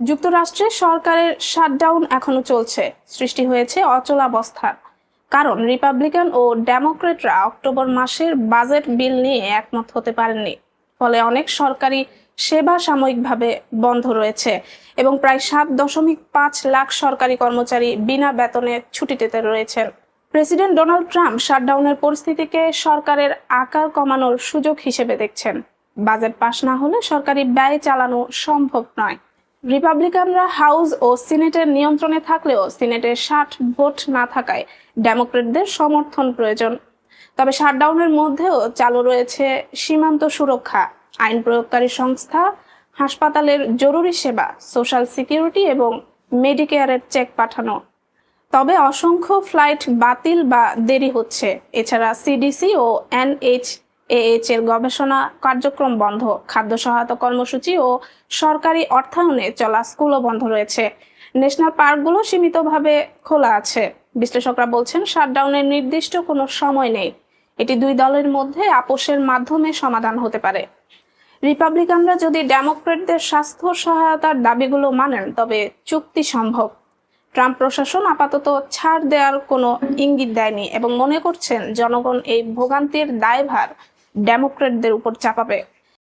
যুক্তরাষ্ট্রে সরকারের শাটডাউন এখনও চলছে। সৃষ্টি হয়েছে অচলাবস্থার কারণ রিপাবলিকান ও ডেমোক্রেটরা অক্টোবর মাসের বাজেট বিল নিয়ে একমত হতে পারেননি। ফলে অনেক সরকারি সেবা সাময়িকভাবে বন্ধ রয়েছে এবং প্রায় সাত দশমিক পাঁচ লাখ সরকারি কর্মচারী বিনা বেতনে ছুটিতে রয়েছেন। প্রেসিডেন্ট ডোনাল্ড ট্রাম্প শাটডাউনের পরিস্থিতিকে সরকারের আকার কমানোর সুযোগ হিসেবে দেখছেন। বাজেট পাশ না হলে সরকারি ব্যয় চালানো সম্ভব নয়। রিপাবলিকানরা হাউস ও সিনেটের নিয়ন্ত্রণে থাকলেও সিনেটের ষাট ভোট না থাকায় ডেমোক্রেটদের সমর্থন প্রয়োজন। তবে শাটডাউনের মধ্যেও চালু রয়েছে সীমান্ত সুরক্ষা, আইন প্রয়োগকারী সংস্থা, হাসপাতালের জরুরি সেবা, সোশ্যাল সিকিউরিটি এবং মেডিকেয়ারের চেক পাঠানো। তবে অসংখ্য ফ্লাইট বাতিল বা দেরি হচ্ছে। এছাড়া সিডিসি ও এনএইচ এএইচ এর গবেষণা কার্যক্রম বন্ধ, খাদ্য সহায়তা কর্মসূচি ও সরকারি অর্থায়নে চলা স্কুলও বন্ধ রয়েছে। ন্যাশনাল পার্কগুলো সীমিতভাবে খোলা আছে। বিশ্লেষকরা বলছেন, শাটডাউনের নির্দিষ্ট কোনো সময় নেই। এটি দুই দলের মধ্যে আপোষের মাধ্যমে সমাধান হতে পারে। রিপাবলিকানরা যদি ডেমোক্রেটদের স্বাস্থ্য সহায়তার দাবিগুলো মানেন, তবে চুক্তি সম্ভব। ট্রাম্প প্রশাসন আপাতত ছাড় দেওয়ার কোনো ইঙ্গিত দেয়নি এবং মনে করছেন, জনগণ এই ভোগান্তির দায়ভার ডেমোক্রেটদের উপর চাপাবে।